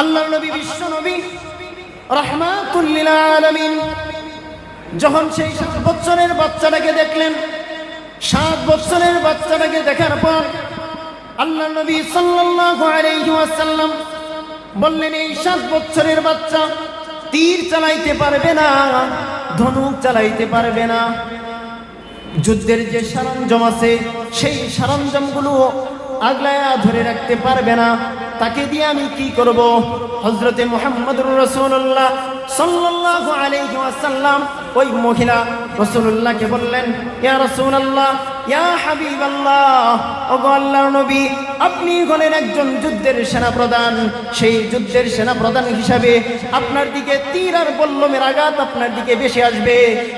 আল্লাহ নবী, বিশ্ব নবী রহমাতুল্লিল যখন সেই সাত বৎসরের বাচ্চাটাকে দেখলেন, সাত বৎসরের বাচ্চাটাকে দেখার পর আল্লাহ নবী ওয়াসাল্লাম বললেন, এই সাত বৎসরের বাচ্চা তীর চালাইতে পারবে না, ধনুক চালাইতে পারবে না। যুদ্ধের যে সরঞ্জাম আছে, সেই সরঞ্জামগুলো আগলায়া ধরে রাখতে পারবে না। তাকে দিয়ে আমি কি করব? হজরতে মোহাম্মদুর রসুল্লাহ সাল্লাহ আলাইহি ওয়াসাল্লাম ওই মহিলা রসুল্লাহকে বললেন, ইয়া রসুল্লাহ ইয়া হাবিবাল্লাহ, ওগো আল্লাহর নবী, আপনি হলেন একজন যুদ্ধের সেনা প্রধান সেই যুদ্ধের সেনা প্রধান হিসাবে আপনার দিকে তীর আর বল্লমের আঘাত আপনার দিকে বেশি আসবে।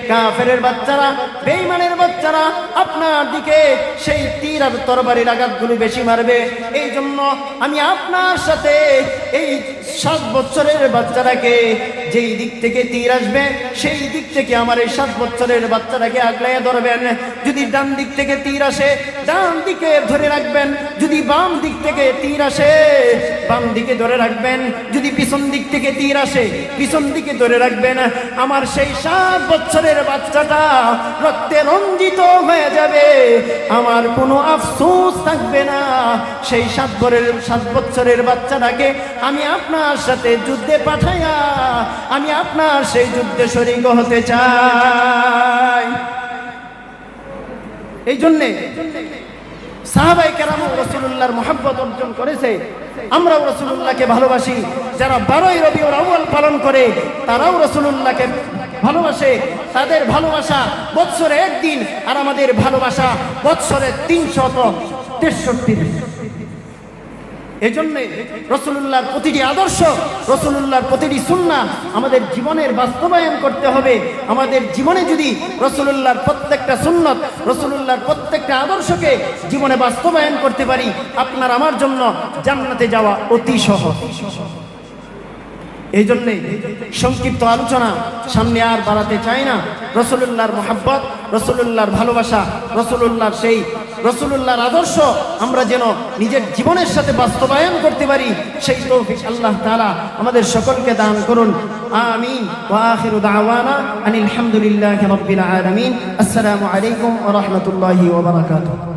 কাফেরের বাচ্চারা, বেঈমানের বাচ্চারা আপনার দিকে সেই তীর আর তরবারির আঘাতগুলো বেশি মারবে। এই জন্য আমি আপনার সাথে এই সাত বছরের বাচ্চাটাকে যেই দিক থেকে তীর আসবে, সেই দিক থেকে আমার এই সাত বছরের বাচ্চাটাকে আগলাইয়া ধরবেন। যদি ডান দিক থেকে তীর আসে, ডান দিকে ধরে রাখবেন। যদি বাম দিক থেকে তীর আসে, বাম দিকে ধরে রাখবেন। যদি পিছন দিক থেকে তীর আসে, পিছন দিকে ধরে রাখবেন। আমার সেই সাত বছরের বাচ্চাটা রক্তে রঞ্জিত হয়ে যাবে। আমার কোনো আফসোস থাকবে না। সেই সাত বছরের সাত বছরের বাচ্চাটাকে আমি আপনার সাথে যুদ্ধে পাঠাইয়া আমি আপনার সেই যুদ্ধে শরিক হতে চাই। এই জন্যে সাহাবাই কেরাম রসুল্লাহর মোহাব্বত অর্জন করেছে। আমরাও রসুল্লাহকে ভালোবাসি। যারা বারোই রবিউল আউ্য়াল পালন করে, তারাও রসুল্লাহকে ভালোবাসে। তাদের ভালোবাসা বৎসরে একদিন, আর আমাদের ভালোবাসা বৎসরে তিনশত তেষট্টি দিন। এই জন্যে রসুল্লাহর প্রতিটি আদর্শ রসুল্লাহর প্রতিটি সুন্না আমাদের জীবনের বাস্তবায়ন করতে হবে। আমাদের জীবনে যদি রসুল্লাহর প্রত্যেকটা সুন্নত রসুল্লাহর প্রত্যেকটা আদর্শকে জীবনে বাস্তবায়ন করতে পারি, আপনার আমার জন্য জান্নাতে যাওয়া অতি সহজ। এই জন্যে সংক্ষিপ্ত আলোচনা সামনে আর বাড়াতে চাই না। রসুল্লাহর মোহাব্বত রসুল্লাহর ভালোবাসা রসুল্লাহর সেই রসুল্লাহর আদর্শ আমরা যেন নিজের জীবনের সাথে বাস্তবায়ন করতে পারি, সেই তৌফিক আল্লাহ তালা আমাদের সকলকে দান করুন। আমিন। ওয়া আখিরু দাওয়ানা আনিল হামদুলিল্লাহ আসসালামু আলাইকুম ওয়া রাহমাতুল্লাহি